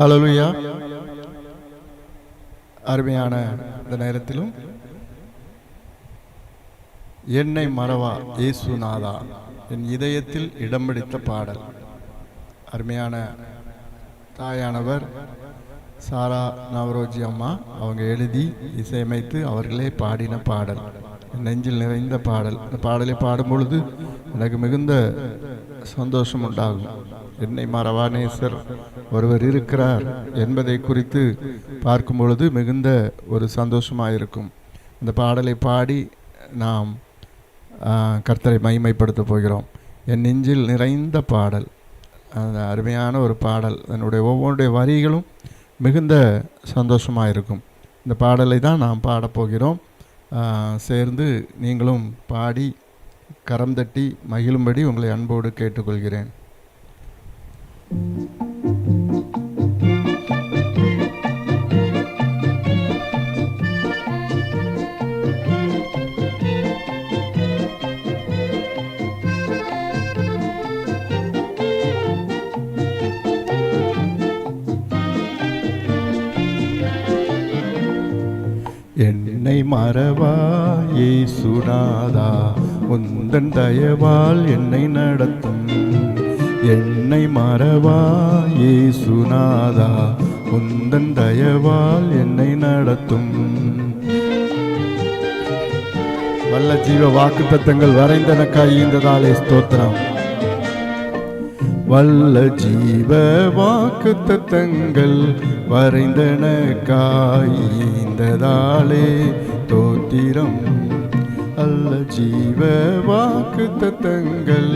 Hallelujah அருமையான இந்த நேரத்திலும் என்னை மறவா இயேசுநாதா என் இதயத்தில் இடம் பிடித்த பாடல். அருமையான தாயானவர் சாரா நவரோஜி அம்மா அவங்க எழுதி இசையமைத்து அவர்களே பாடின பாடல். நெஞ்சில் நிறைந்த பாடல். இந்த பாடலை பாடும் பொழுது எனக்கு மிகுந்த சந்தோஷம் உண்டாகும். என்னை மறவா நேசர் ஒருவர் இருக்கிறார் என்பதை குறித்து பார்க்கும் பொழுது மிகுந்த ஒரு சந்தோஷமாக இருக்கும் இந்த பாடலை பாடி நாம் கர்த்தரை மகிமைப்படுத்த போகிறோம். என் நெஞ்சில் நிறைந்த பாடல். அந்த அருமையான ஒரு பாடல். அதனுடைய ஒவ்வொன்றுடைய வரிகளும் மிகுந்த சந்தோஷமாக இருக்கும் இந்த பாடலை தான் நாம் பாடப்போகிறோம் சேர்ந்து நீங்களும் பாடி கரம் தட்டி மகிழும்படி உங்களை அன்போடு கேட்டுக்கொள்கிறேன். மறவாயே சுடாதா உந்தன் தயவால் என்னை நடத்தும். என்னை மறவாயே சுனாதா உந்தன் தயவால் என்னை நடத்தும். வல்ல ஜீவ வாக்கு தத்தங்கள் வரைந்தனக்காய் ஈந்ததாலே ஸ்தோத்திரம். வல்ல ஜீவ வாக்கு தத்தங்கள் வரைந்தனக்காய் ஈந்ததாலே தோத்திரம். அல்ல ஜீவ வாக்கு தத்தங்கள்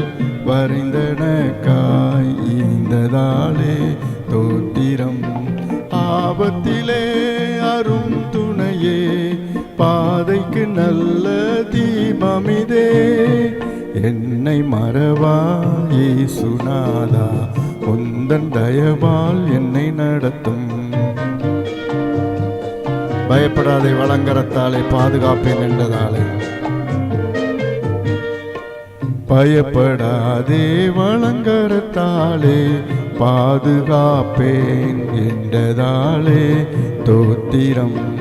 வரைந்தனக்காய் ஈந்ததாலே தோத்திரம். ஆபத்திலே அரும் துணையே பாதைக்கு நல்ல என்னை மறவா இயேசுநாதா உந்தன் தயவால் என்னை நடத்தும். பயப்படாதே வளங்கரத்தாலே பாதுகாப்பேன் என்றதாலே பயப்படாதே வளங்கரத்தாலே பாதுகாப்பேன் என்றதாலே. தோத்திரம்.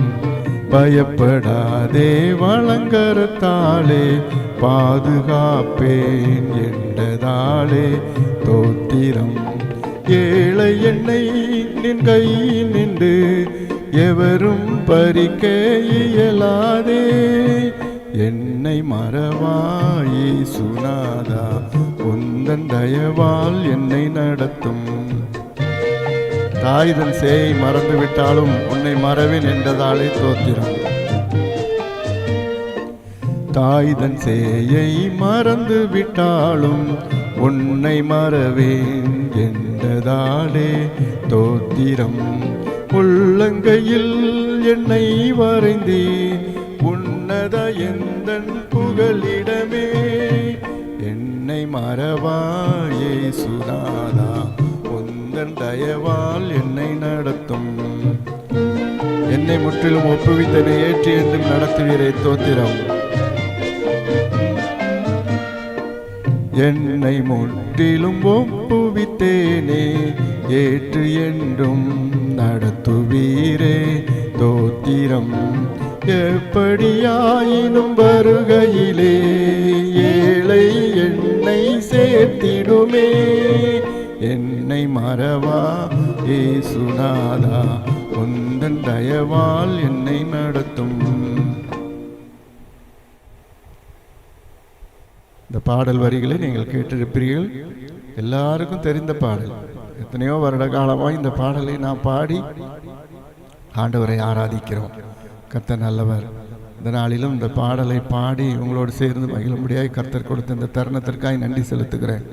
பயப்படாதே வளங்கரத்தாலே பாதுகாப்பேன் என்றதாலே தோத்திரம். ஏழை என்னை நின் கை நின்று எவரும் பறிக்க இயலாதே. என்னை மறவாயே சுனாதா உந்தன் தயவால் என்னை நடத்தும். தாய்தன் சேயை மறந்து விட்டாலும் உன்னை மறவேன் என்றதாலே தோத்திரம். தாய் தன் சேயை மறந்து விட்டாலும் உன்னை மறவேன் என்றதாலே. தோத்திரம் உள்ளங்கையில் என்னை வரைந்தே உன்னத எந்தன் புகலிடமே என்னை மறவாயே சுதாதா உந்தன் தயவால் என்னை நடத்தும். என்னை முற்றிலும் ஒப்புவித்தனை ஏற்றி என்றும் நடத்துவீரை தோத்திரம். என்னை முற்றிலும் ஒப்புவித்தேனே ஏற்று என்றும் நடத்துவீரே தோத்திரம் எப்படியாயினும் வருகையிலே ஏழை என்னை சேர்த்திடுமே. என்னை மறவா ஏசுநாதா உந்தன் தயவால் என்னை நடத்தும். பாடல் வரிகளை நீங்கள் கேட்டிருப்பீர்கள். எல்லாருக்கும் தெரிந்த பாடல். எத்தனையோ வருட காலமாக இந்த பாடலை நான் பாடி ஆண்டவரை ஆராதிக்கிறோம். கர்த்தர் நல்லவர். இந்த நாளிலும் இந்த பாடலை பாடி உங்களோடு சேர்ந்து மகிழும்படியாக கர்த்தர் கொடுத்த இந்த தருணத்திற்காக நன்றி செலுத்துகிறேன்.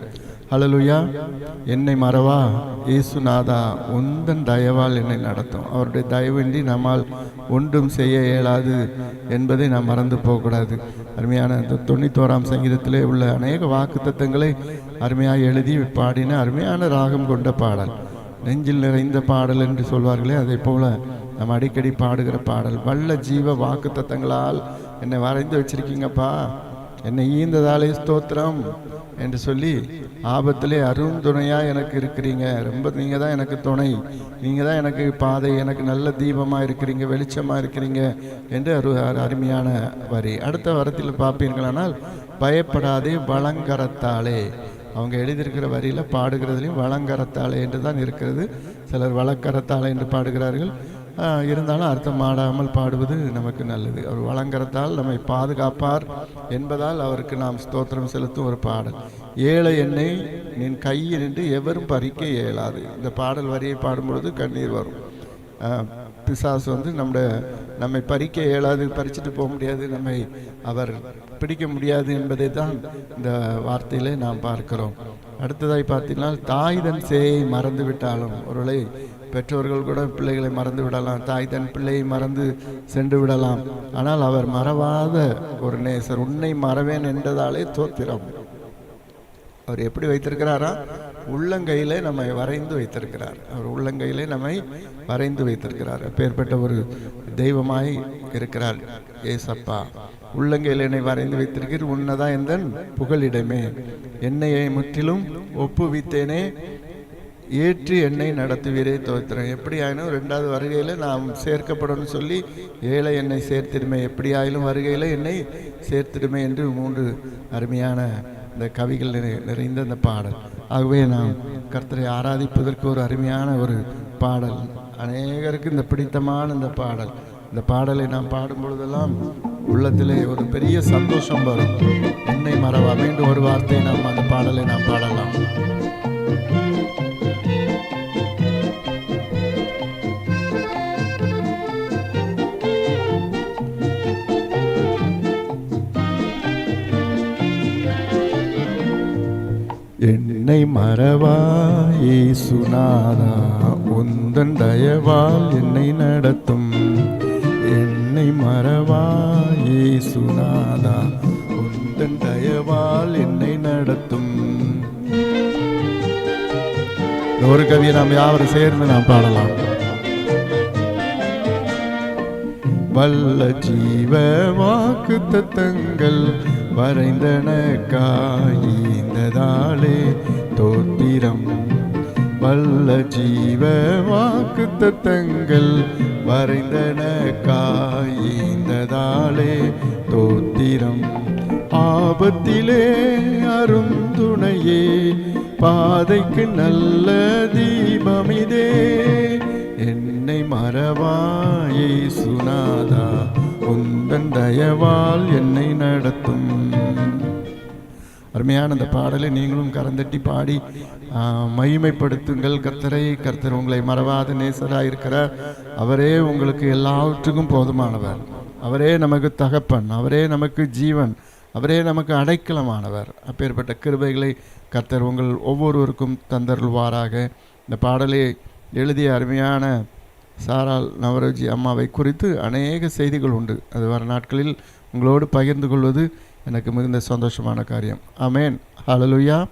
ஹலலுயா என்னை மறவா? இயேசுநாதா உந்தன் தயவால் என்னை நடத்தும். அவருடைய தயவின்றி நம்மால் ஒன்றும் செய்ய இயலாது என்பதை நாம் மறந்து போகக்கூடாது. அருமையான இந்த தொண்ணூத்தோராம் சங்கீதத்திலே உள்ள அநேக வாக்குத்தத்தங்களை அருமையாக எழுதி பாடின அருமையான ராகம் கொண்ட பாடல். நெஞ்சில் நிறைந்த பாடல் என்று சொல்வார்களே அதை போல நம்ம அடிக்கடி பாடுகிற பாடல். வல்ல ஜீவ வாக்குத்தத்தங்களால் என்னை வரைந்து வச்சிருக்கீங்கப்பா. என்னை ஈந்ததாலே ஸ்தோத்திரம் என்று சொல்லி ஆபத்திலே அருந்துணையாக எனக்கு இருக்கிறீங்க. ரொம்ப நீங்கள் தான் எனக்கு துணை. நீங்கள் தான் எனக்கு பாதை. எனக்கு நல்ல தீபமாக இருக்கிறீங்க வெளிச்சமாக இருக்கிறீங்க என்று அரு அருமையான வரி. அடுத்த வரத்தில் பார்ப்பீர்களானால் பயப்படாதே வளங்கரத்தாலே அவங்க எழுதியிருக்கிற வரியில் பாடுகிறதுலையும் வளங்கரத்தாலே என்று தான் இருக்கிறது. சிலர் வழக்கரத்தாலே என்று பாடுகிறார்கள். இருந்தாலும் அர்த்தம் ஆடாமல் பாடுவது நமக்கு நல்லது. அவர் வழங்குறதால் நம்மை பாதுகாப்பார் என்பதால் அவருக்கு நாம் ஸ்தோத்திரம் செலுத்தும் ஒரு பாடல். ஏழை என்னை நின் கையில் நின்று எவரும் பறிக்க இயலாது. இந்த பாடல் வரியை பாடும்பொழுது கண்ணீர் வரும். பிசாசு வந்து நம்முடைய நம்மை பறிக்க இயலாது பறிச்சுட்டு போக முடியாது நம்மை அவர் பிடிக்க முடியாது என்பதை தான் இந்த வார்த்தையிலே நாம் பார்க்கிறோம். அடுத்ததாய் பார்த்தீங்கன்னா தாய் தன் சேயை மறந்து விட்டாலும் ஒருவேளை பெற்றோர்கள் கூட பிள்ளைகளை மறந்து விடலாம். தாய் தன் பிள்ளையை மறந்து சென்று விடலாம். ஆனால் அவர் மறவாத ஒரு நேசர். உன்னை மறவேன் என்றதாலே தோத்திரம். அவர் எப்படி வைத்திருக்கிறாரா? உள்ளங்கையிலே நம்மை வரைந்து வைத்திருக்கிறார். அவர் உள்ளங்கையிலே நம்மை வரைந்து வைத்திருக்கிறார். அப்பேற்பட்ட ஒரு தெய்வமாய் இருக்கிறார் ஏசப்பா. உள்ளங்கையில் என்னை வரைந்து வைத்திருக்கிறீர். உன்னதான் எந்த புகழிடமே. என்னையை முற்றிலும் ஒப்புவித்தேனே. ஏற்றி என்னை நடத்துவீரே தோத்திரம். எப்படி ஆயினும் ரெண்டாவது வருகையில் நாம் சேர்க்கப்படணும்னு சொல்லி ஏழை என்னை சேர்த்திடுமே. எப்படி ஆயிலும் வருகையில் என்னை சேர்த்திடுமே என்று மூன்று அருமையான இந்த கவிகள் நிறை- நிறைந்த இந்த பாடல். ஆகவே நாம் கர்த்தரை ஆராதிப்பதற்கு ஒரு அருமையான ஒரு பாடல். அநேகருக்கு இந்த பிடித்தமான இந்த பாடல். இந்த பாடலை நாம் பாடும் பொழுதெல்லாம் உள்ளத்திலே ஒரு பெரிய சந்தோஷம் வரும். என்னை மறவா? மீண்டும் ஒரு வார்த்தையை நாம் அந்த பாடலை நாம் பாடலாம். என்னை மறவாயே சுனாதா உந்தன் தயவால் என்னை நடத்தும். என்னை மறவாயே சுனாதா உந்தன் தயவால் என்னை நடத்தும். ஒரு கவியை நாம் யாவரும் சேர்ந்து நாம் பாடலாம். வல்ல ஜீவ வாக்கு தத்தங்கள் வரைந்தனக்காய்ந்ததாலே ஸ்தோத்திரம் வல்ல ஜீவ வாக்கு தத்தங்கள் வரைந்தனக்காய்ந்ததாலே தோத்திரம். ஆபத்திலே அருந்துணையே பாதைக்கு நல்ல தீபமிதே. என்னை மறவாயே சுனாதா உந்தன் தயவால் என்னை நடத்தும். அருமையான அந்த பாடலை நீங்களும் கரந்தட்டி பாடி மகிமைப்படுத்துங்கள். கர்த்தரை கர்த்தர் உங்களை மறவாத நேசராக இருக்கிறார். அவரே உங்களுக்கு எல்லாவற்றுக்கும் போதுமானவர். அவரே நமக்கு தகப்பன். அவரே நமக்கு ஜீவன். அவரே நமக்கு அடைக்கலமானவர். அப்பேற்பட்ட கிருபைகளை கர்த்தர் உங்கள் ஒவ்வொருவருக்கும் தந்தருள்வாராக. இந்த பாடலை எழுதிய அருமையான சாரால் நவரோஜி அம்மாவை குறித்து அநேக செய்திகள் உண்டு. அது வர நாட்களில் உங்களோடு பகிர்ந்து கொள்வது எனக்கு மிகுந்த சந்தோஷமான காரியம். ஆமேன். ஹலலுயா